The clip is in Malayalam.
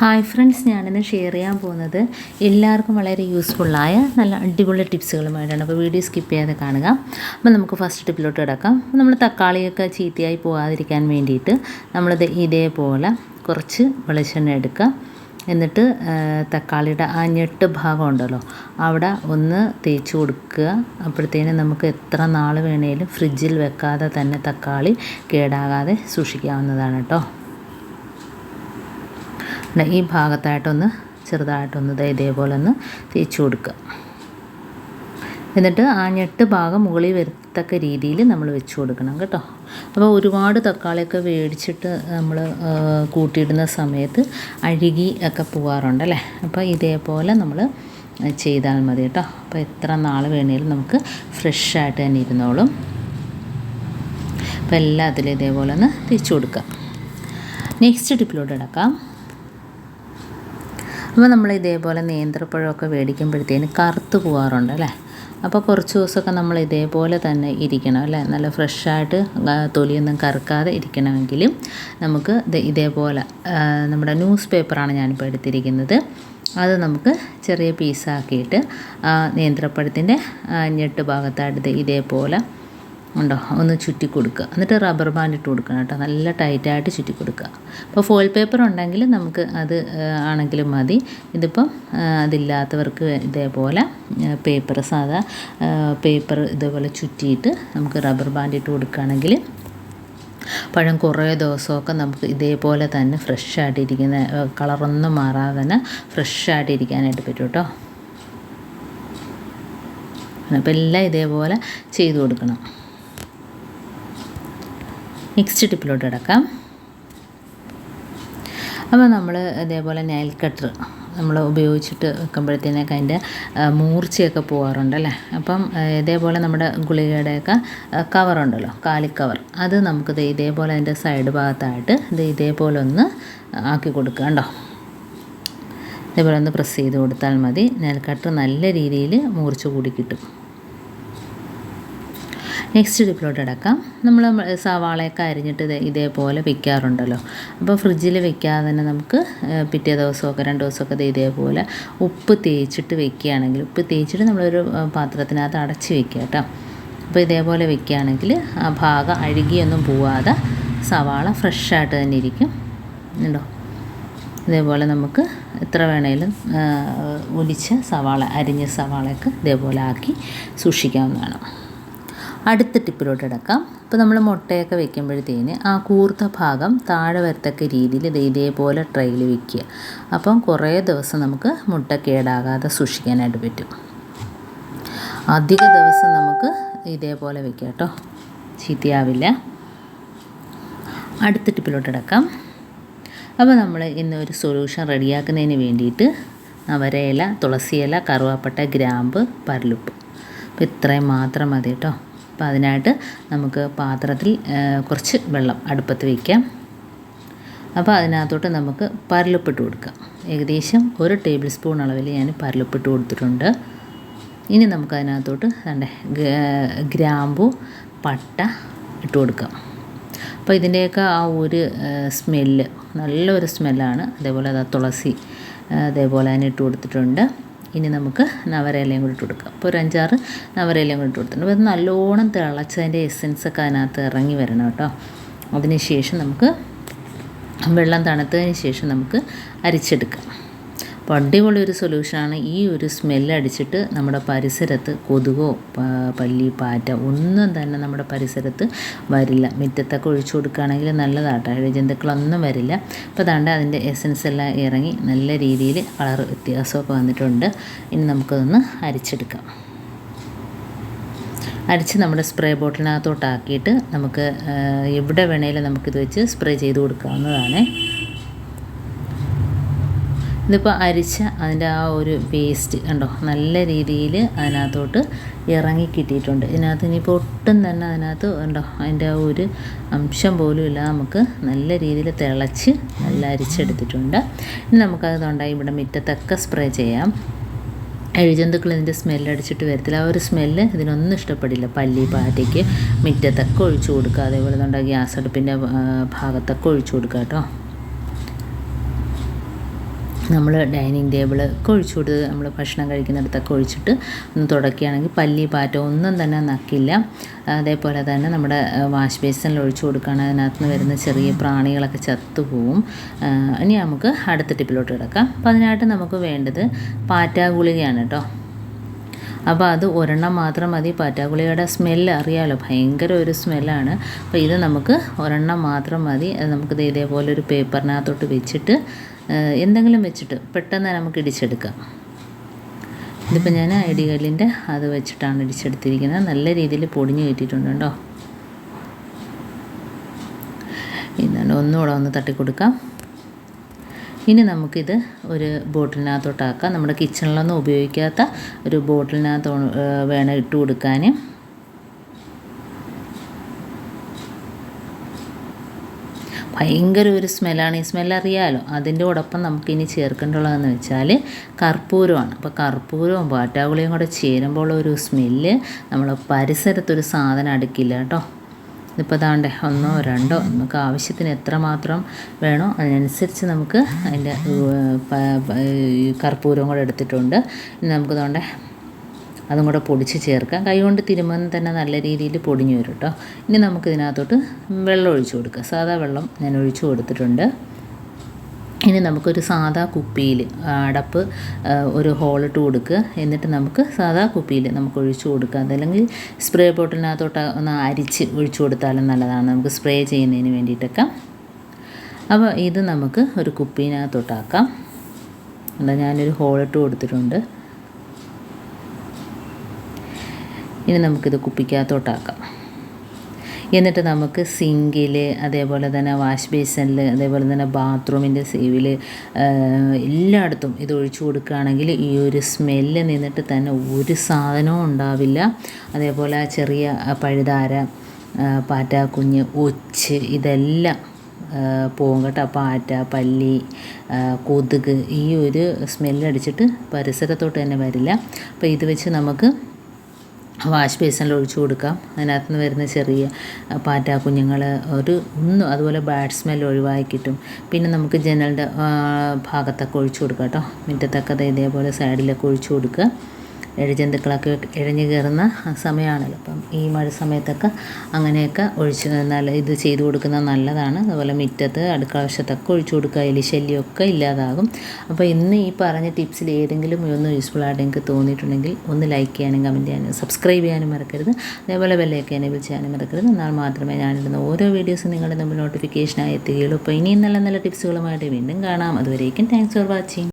ഹായ് ഫ്രണ്ട്സ് ഞാനിന്ന് ഷെയർ ചെയ്യാൻ പോകുന്നത് എല്ലാവർക്കും വളരെ യൂസ്ഫുള്ളായ നല്ല അടിപൊളി ടിപ്സുകളുമായിട്ടാണ് അപ്പോൾ വീഡിയോ സ്കിപ്പ് ചെയ്യാതെ കാണുക. അപ്പോൾ നമുക്ക് ഫസ്റ്റ് ടിപ്പിലോട്ട് കിടക്കാം. നമ്മൾ തക്കാളിയൊക്കെ ചീത്തയായി പോകാതിരിക്കാൻ വേണ്ടിയിട്ട് നമ്മളിത് ഇതേപോലെ കുറച്ച് വെളിച്ചെണ്ണ എടുക്കുക. എന്നിട്ട് തക്കാളിയുടെ ആ ഞെട്ട് ഭാഗം ഉണ്ടല്ലോ അവിടെ ഒന്ന് തേച്ച് കൊടുക്കുക. അപ്പോഴത്തേനും നമുക്ക് എത്ര നാൾ വേണേലും ഫ്രിഡ്ജിൽ വെക്കാതെ തന്നെ തക്കാളി കേടാകാതെ സൂക്ഷിക്കാവുന്നതാണ് കേട്ടോ ഈ ഭാഗത്തായിട്ടൊന്ന് ചെറുതായിട്ടൊന്ന് ഇതേപോലെ ഒന്ന് തേച്ച് കൊടുക്കുക. എന്നിട്ട് ആ ഞെട്ട് ഭാഗം മുകളിൽ വരത്തക്ക രീതിയിൽ നമ്മൾ വെച്ച് കൊടുക്കണം കേട്ടോ. അപ്പോൾ ഒരുപാട് തക്കാളിയൊക്കെ മേടിച്ചിട്ട് നമ്മൾ കൂട്ടിയിടുന്ന സമയത്ത് അഴുകി ഒക്കെ പോകാറുണ്ടല്ലേ അപ്പോൾ ഇതേപോലെ നമ്മൾ ചെയ്താൽ മതി കേട്ടോ. അപ്പോൾ എത്ര നാൾ വേണേലും നമുക്ക് ഫ്രഷ് ആയിട്ട് തന്നെ ഇരുന്നോളും. അപ്പോൾ എല്ലാത്തിലും ഇതേപോലെ ഒന്ന് തിരിച്ചു കൊടുക്കാം നെക്സ്റ്റ് ടിപ്പിലോട്ട് കിടക്കാം. അപ്പോൾ നമ്മൾ ഇതേപോലെ നേന്ത്രപ്പഴമൊക്കെ മേടിക്കുമ്പോഴത്തേന് കറുത്ത് പോകാറുണ്ട് അല്ലേ? അപ്പോൾ കുറച്ച് ദിവസമൊക്കെ നമ്മൾ ഇതേപോലെ തന്നെ ഇരിക്കണം അല്ലേ? നല്ല ഫ്രഷായിട്ട് തൊലിയൊന്നും കറുക്കാതെ ഇരിക്കണമെങ്കിലും നമുക്ക് ഇതേപോലെ നമ്മുടെ ന്യൂസ് പേപ്പറാണ് ഞാനിപ്പോൾ എടുത്തിരിക്കുന്നത്. അത് നമുക്ക് ചെറിയ പീസാക്കിയിട്ട് നേന്ത്രപ്പഴത്തിന്റെ ഞെട്ട് ഭാഗത്തായിട്ട് ഇതേപോലെ ഉണ്ടോ? ഒന്ന് ചുറ്റി കൊടുക്കുക. എന്നിട്ട് റബ്ബർ ബാൻഡ് ഇട്ട് കൊടുക്കണം കേട്ടോ. നല്ല ടൈറ്റായിട്ട് ചുറ്റി കൊടുക്കുക. അപ്പോൾ ഫോയിൽ പേപ്പർ ഉണ്ടെങ്കിൽ നമുക്ക് അത് ആണെങ്കിലും മതി. ഇതിപ്പം അതില്ലാത്തവർക്ക് ഇതേപോലെ പേപ്പർ സാധാ പേപ്പർ ഇതേപോലെ ചുറ്റിയിട്ട് നമുക്ക് റബ്ബർ ബാൻഡ് ഇട്ട് കൊടുക്കുകയാണെങ്കിൽ പഴം കുറേ ദിവസമൊക്കെ നമുക്ക് ഇതേപോലെ തന്നെ ഫ്രഷ് ആയിട്ടിരിക്കുന്ന കളറൊന്നും മാറാതെ തന്നെ ഫ്രഷ് ആയിട്ടിരിക്കാനായിട്ട് പറ്റും കേട്ടോ. അപ്പോൾ എല്ലാം ഇതേപോലെ ചെയ്തു കൊടുക്കണം. നെക്സ്റ്റ് ടിപ്പിലോട്ട് കിടക്കാം. അപ്പോൾ നമ്മൾ ഇതേപോലെ നൈൽ കട്ടർ നമ്മൾ ഉപയോഗിച്ചിട്ട് വെക്കുമ്പോഴത്തേനൊക്കെ അതിന്റെ മൂർച്ചയൊക്കെ പോകാറുണ്ടല്ലേ അപ്പം ഇതേപോലെ നമ്മുടെ ഗുളികയുടെയൊക്കെ കവറുണ്ടല്ലോ കാലിക്കവർ അത് നമുക്ക് ദേ ഇതേപോലെ അതിന്റെ സൈഡ് ഭാഗത്തായിട്ട് ഇത് ഇതേപോലെ ഒന്ന് ആക്കി കൊടുക്കുക കണ്ടോ ഇതേപോലെ ഒന്ന് പ്രസ് ചെയ്ത് കൊടുത്താൽ മതി. നൈൽ കട്ടർ നല്ല രീതിയിൽ മൂർച്ച കൂടി കിട്ടും. നെക്സ്റ്റ് ഡിപ്പിലോട്ട് അടക്കാം. നമ്മൾ സവാളയൊക്കെ അരിഞ്ഞിട്ട് ഇത് ഇതേപോലെ വെക്കാറുണ്ടല്ലോ. അപ്പോൾ ഫ്രിഡ്ജിൽ വെക്കാതെ തന്നെ നമുക്ക് പിറ്റേ ദിവസമൊക്കെ രണ്ട് ദിവസമൊക്കെ ഇത് ഇതേപോലെ ഉപ്പ് തേച്ചിട്ട് വെക്കുകയാണെങ്കിൽ ഉപ്പ് തേച്ചിട്ട് നമ്മളൊരു പാത്രത്തിനകത്ത് അടച്ച് വെക്കുക കേട്ടോ. അപ്പോൾ ഇതേപോലെ വെക്കുകയാണെങ്കിൽ ആ ഭാഗം അഴുകിയൊന്നും പോവാതെ സവാള ഫ്രഷായിട്ട് തന്നെ ഇരിക്കും. ഉണ്ടോ ഇതേപോലെ നമുക്ക് എത്ര വേണേലും ഒലിച്ച സവാള അരിഞ്ഞ സവാളയൊക്കെ ഇതേപോലെ ആക്കി സൂക്ഷിക്കാവുന്നതാണ്. അടുത്ത ടിപ്പിലോട്ട് കിടക്കാം. ഇപ്പോൾ നമ്മൾ മുട്ടയൊക്കെ വെക്കുമ്പോഴത്തേന് ആ കൂർത്ത ഭാഗം താഴെ വരത്തക്ക രീതിയിൽ ഇത് ഇതേപോലെ ട്രയിൽ വെക്കുക. അപ്പം കുറേ ദിവസം നമുക്ക് മുട്ട കേടാകാതെ സൂക്ഷിക്കാനായിട്ട് പറ്റും. അധിക ദിവസം നമുക്ക് ഇതേപോലെ വെക്കാം കേട്ടോ. ചീത്തയാവില്ല. അടുത്ത ടിപ്പിലോട്ട് കിടക്കാം. അപ്പോൾ നമ്മൾ ഇന്ന് ഒരു സൊല്യൂഷൻ റെഡിയാക്കുന്നതിന് വേണ്ടിയിട്ട് അവരയില തുളസിയില കറുവാപ്പട്ട ഗ്രാമ്പ് പരലുപ്പ്. അപ്പോൾ ഇത്രയും മാത്രം മതി കേട്ടോ. അപ്പോൾ അതിനായിട്ട് നമുക്ക് പാത്രത്തിൽ കുറച്ച് വെള്ളം അടുപ്പത്ത് വയ്ക്കാം അപ്പോൾ അതിനകത്തോട്ട് നമുക്ക് പരലുപ്പിട്ട് കൊടുക്കാം. ഏകദേശം ഒരു ടേബിൾ സ്പൂൺ അളവിൽ ഞാൻ പരലുപ്പിട്ട് കൊടുത്തിട്ടുണ്ട്. ഇനി നമുക്ക് അതിനകത്തോട്ട് രണ്ട് ഗ്രാമ്പു പട്ട ഇട്ട് കൊടുക്കാം. അപ്പോൾ ഇതിന്റെയൊക്കെ ആ ഒരു സ്മെല്ല് നല്ലൊരു സ്മെല്ലാണ്. അതേപോലെ അതാ തുളസി അതേപോലെ തന്നെ ഇട്ട് കൊടുത്തിട്ടുണ്ട്. ഇനി നമുക്ക് നവരയിലയും കൂടി ഇട്ട് കൊടുക്കാം. അപ്പോൾ ഒരു അഞ്ചാറ് നവരയിലയും കൂടി ഇട്ട് കൊടുത്തിട്ടുണ്ട്. അപ്പോൾ നല്ലോണം തിളച്ചതിന്റെ എസെൻസ് ഒക്കെ അതിനകത്ത് ഇറങ്ങി വരണം കേട്ടോ. അതിന് ശേഷം നമുക്ക് വെള്ളം തണുത്തതിന് ശേഷം നമുക്ക് അരിച്ചെടുക്കാം. അപ്പോൾ ഒരു സൊല്യൂഷനാണ് ഈ ഒരു സ്മെല്ലടിച്ചിട്ട് നമ്മുടെ പരിസരത്ത് കൊതുകോ പല്ലി പാറ്റ ഒന്നും തന്നെ നമ്മുടെ പരിസരത്ത് വരില്ല. മുറ്റത്തൊക്കെ ഒഴിച്ചു കൊടുക്കുകയാണെങ്കിൽ നല്ലതാട്ടോ. ഇഴജന്തുക്കളൊന്നും വരില്ല. അപ്പോൾ അതാണ്ട് അതിന്റെ എസൻസ് എല്ലാം ഇറങ്ങി നല്ല രീതിയിൽ കളർ വ്യത്യാസമൊക്കെ വന്നിട്ടുണ്ട്. ഇനി നമുക്കതൊന്ന് അരിച്ചെടുക്കാം. അരിച്ച് നമ്മുടെ സ്പ്രേ ബോട്ടിലിനകത്തോട്ടാക്കിയിട്ട് നമുക്ക് എവിടെ വേണേലും നമുക്കിത് വെച്ച് സ്പ്രേ ചെയ്ത് കൊടുക്കാവുന്നതാണ്. ഇതിപ്പോൾ അരിച്ച അതിന്റെ ആ ഒരു വേസ്റ്റ് കണ്ടോ? നല്ല രീതിയിൽ അതിനകത്തോട്ട് ഇറങ്ങി കിട്ടിയിട്ടുണ്ട്. ഇതിനകത്ത് ഇനിയിപ്പോൾ ഒട്ടും തന്നെ അതിനകത്ത് ഉണ്ടോ അതിന്റെ ആ ഒരു അംശം പോലും ഇല്ല. നമുക്ക് നല്ല രീതിയിൽ തിളച്ച് നല്ല അരിച്ചെടുത്തിട്ടുണ്ട്. ഇനി നമുക്കത് ഉണ്ടായി ഇവിടെ മുറ്റത്തൊക്കെ സ്പ്രേ ചെയ്യാം. എഴുജന്തുക്കൾ ഇതിന്റെ സ്മെല്ല് അടിച്ചിട്ട് വരത്തില്ല. ആ ഒരു സ്മെല്ല് ഇതിനൊന്നും ഇഷ്ടപ്പെടില്ല. പല്ലി പാറ്റയ്ക്ക് മുറ്റത്തൊക്കെ ഒഴിച്ചു കൊടുക്കുക. അതേപോലെ നമ്മുടെ ഗ്യാസ് അടുപ്പിന്റെ ഭാഗത്തൊക്കെ ഒഴിച്ചു കൊടുക്കുക കേട്ടോ. നമ്മൾ ഡൈനിങ് ടേബിൾ കൊഴിച്ചു കൊടുത്ത് നമ്മൾ ഭക്ഷണം കഴിക്കുന്നിടത്തൊക്കെ ഒഴിച്ചിട്ട് ഒന്ന് തുടക്കുകയാണെങ്കിൽ പല്ലി പാറ്റ ഒന്നും തന്നെ നക്കില്ല. അതേപോലെ തന്നെ നമ്മുടെ വാഷ് ബേസിനിൽ ഒഴിച്ചു കൊടുക്കുകയാണ്. അതിനകത്ത് നിന്ന് വരുന്ന ചെറിയ പ്രാണികളൊക്കെ ചത്തുപോകും ഇനി നമുക്ക് അടുത്ത ടിപ്പിലോട്ട് കിടക്കാം. അപ്പോൾ അതിനായിട്ട് നമുക്ക് വേണ്ടത് പാറ്റാ ഗുളികയാണ് കേട്ടോ. അപ്പോൾ അത് ഒരെണ്ണം മാത്രം മതി. പാറ്റാഗുളിയുടെ സ്മെല്ല് അറിയാമല്ലോ ഭയങ്കര ഒരു സ്മെല്ലാണ് അപ്പോൾ ഇത് നമുക്ക് ഒരെണ്ണം മാത്രം മതി. അത് നമുക്ക് ദേ ഇതേപോലെ ഒരു പേപ്പറിനകത്തോട്ട് വെച്ചിട്ട് എന്തെങ്കിലും വെച്ചിട്ട് പെട്ടെന്ന് നമുക്ക് ഇടിച്ചെടുക്കാം. ഇതിപ്പോൾ ഞാൻ ഇടികല്ലിന്റെ അത് വെച്ചിട്ടാണ് ഇടിച്ചെടുത്തിരിക്കുന്നത്. നല്ല രീതിയിൽ പൊടിഞ്ഞു കയറ്റിയിട്ടുണ്ട് കേട്ടോ. ഇതാണ് ഒന്നുകൂടെ ഒന്ന് തട്ടിക്കൊടുക്കാം. ഇനി നമുക്കിത് ഒരു ബോട്ടിലിനകത്തോട്ടാക്കാം നമ്മുടെ കിച്ചണിലൊന്നും ഉപയോഗിക്കാത്ത ഒരു ബോട്ടിലിനകത്ത് വേണം ഇട്ട് കൊടുക്കാൻ ഭയങ്കര ഒരു സ്മെല്ലാണ്. ഈ സ്മെല്ല് അറിയാമല്ലോ അതിന്റെ ഉടപ്പം നമുക്കിനി ചേർക്കേണ്ടുള്ളതെന്ന് വെച്ചാൽ കർപ്പൂരമാണ്. അപ്പോൾ കർപ്പൂരവും പാറ്റാഗുളിയും കൂടെ ചേരുമ്പോൾ ഒരു സ്മെല്ല് നമ്മൾ പരിസരത്തൊരു സാധനം അടുക്കില്ല കേട്ടോ. ഇതിപ്പോൾ ദാണ്ടേ ഒന്നോ രണ്ടോ നമുക്ക് ആവശ്യത്തിന് എത്രമാത്രം വേണോ അതിനനുസരിച്ച് നമുക്ക് അതിന്റെ കർപ്പൂരവും കൂടെ എടുത്തിട്ടുണ്ട്. നമുക്ക് ദാണ്ടേ അതും കൂടെ പൊടിച്ച് ചേർക്കാം. കൈകൊണ്ട് തിരുമ്പം തന്നെ നല്ല രീതിയിൽ പൊടിഞ്ഞു വരും കേട്ടോ ഇനി നമുക്ക് ഇതിനകത്തോട്ട് വെള്ളം ഒഴിച്ചു കൊടുക്കാം. സാധാ വെള്ളം ഞാൻ ഒഴിച്ചു കൊടുത്തിട്ടുണ്ട്. ഇനി നമുക്കൊരു സാധാ കുപ്പിയിൽ അടപ്പ് ഒരു ഹോളിട്ട് കൊടുക്കുക. എന്നിട്ട് നമുക്ക് സാധാ കുപ്പിയിൽ നമുക്ക് ഒഴിച്ചു കൊടുക്കുക അതല്ലെങ്കിൽ സ്പ്രേ ബോട്ടിലിനകത്തോട്ട് ഒന്ന് അരിച്ച് ഒഴിച്ചു കൊടുത്താലും നല്ലതാണ്. നമുക്ക് സ്പ്രേ ചെയ്യുന്നതിന് വേണ്ടിയിട്ടൊക്കെ. അപ്പോൾ ഇത് നമുക്ക് ഒരു കുപ്പിനകത്തോട്ടാക്കാം എന്താ ഞാനൊരു ഹോളിട്ട് കൊടുത്തിട്ടുണ്ട്. ഇനി നമുക്കിത് കുപ്പിക്കകത്തോട്ടാക്കാം. എന്നിട്ട് നമുക്ക് സിങ്കിൽ അതേപോലെ തന്നെ വാഷ് ബേസിനിൽ അതേപോലെ തന്നെ ബാത്റൂമിന്റെ സേവിൽ എല്ലായിടത്തും ഇത് ഒഴിച്ചു കൊടുക്കുകയാണെങ്കിൽ ഈ ഒരു സ്മെല്ല് നിന്നിട്ട് തന്നെ ഒരു സാധനവും ഉണ്ടാവില്ല. അതേപോലെ ചെറിയ പഴുതാര പാറ്റ പാറ്റാക്കുഞ്ഞ് ഒച്ച് ഇതെല്ലാം പോകും കേട്ടോ. പാറ്റ പല്ലി കൊതുക് ഈ ഒരു സ്മെല്ലടിച്ചിട്ട് പരിസരത്തോട്ട് തന്നെ വരില്ല. അപ്പോൾ ഇത് വെച്ച് നമുക്ക് വാഷ് ബേസിനിൽ ഒഴിച്ചു കൊടുക്കാം. അതിനകത്ത് നിന്ന് വരുന്ന ചെറിയ പാറ്റ കുഞ്ഞുങ്ങൾ ഒരു ഒന്നും അതുപോലെ ബാഡ് സ്മെൽ ഒഴിവാക്കി കിട്ടും. പിന്നെ നമുക്ക് ജനലിന്റെ ഭാഗത്തൊക്കെ ഒഴിച്ചു കൊടുക്കാം കേട്ടോ. മുറ്റത്തൊക്കെ ഇതേപോലെ സൈഡിലൊക്കെ ഒഴിച്ചു കൊടുക്കുക. ഇഴജന്തുക്കളൊക്കെ ഇഴഞ്ഞു കയറുന്ന സമയമാണല്ലോ. അപ്പം ഈ മഴ സമയത്തൊക്കെ അങ്ങനെയൊക്കെ ഒഴിച്ച് നല്ല ഇത് ചെയ്തു കൊടുക്കുന്നത് നല്ലതാണ്. അതുപോലെ മുറ്റത്ത് അടുക്കള വശത്തൊക്കെ ഒഴിച്ചു കൊടുക്കുക. എലി ശല്യമൊക്കെ ഇല്ലാതാകും. അപ്പോൾ ഇന്ന് ഈ പറഞ്ഞ ടിപ്സിൽ ഏതെങ്കിലും ഒന്ന് യൂസ്ഫുൾ ആയിട്ട് എനിക്ക് തോന്നിയിട്ടുണ്ടെങ്കിൽ ഒന്ന് ലൈക്ക് ചെയ്യാനും കമന്റ് ചെയ്യാനും സബ്സ്ക്രൈബ് ചെയ്യാനും മറക്കരുത്. അതേപോലെ ബെല്ലൈക്ക് എനേബിൾ ചെയ്യാനും മറക്കരുത്. എന്നാൽ മാത്രമേ ഞാനിടുന്ന ഓരോ വീഡിയോസും നിങ്ങളുടെ മുമ്പിൽ നോട്ടിഫിക്കേഷനായി എത്തുകയുള്ളൂ. അപ്പോൾ ഇനിയും നല്ല നല്ല ടിപ്സുകളുമായിട്ട് വീണ്ടും കാണാം. അതുവരേക്കും താങ്ക്സ് ഫോർ വാച്ചിങ്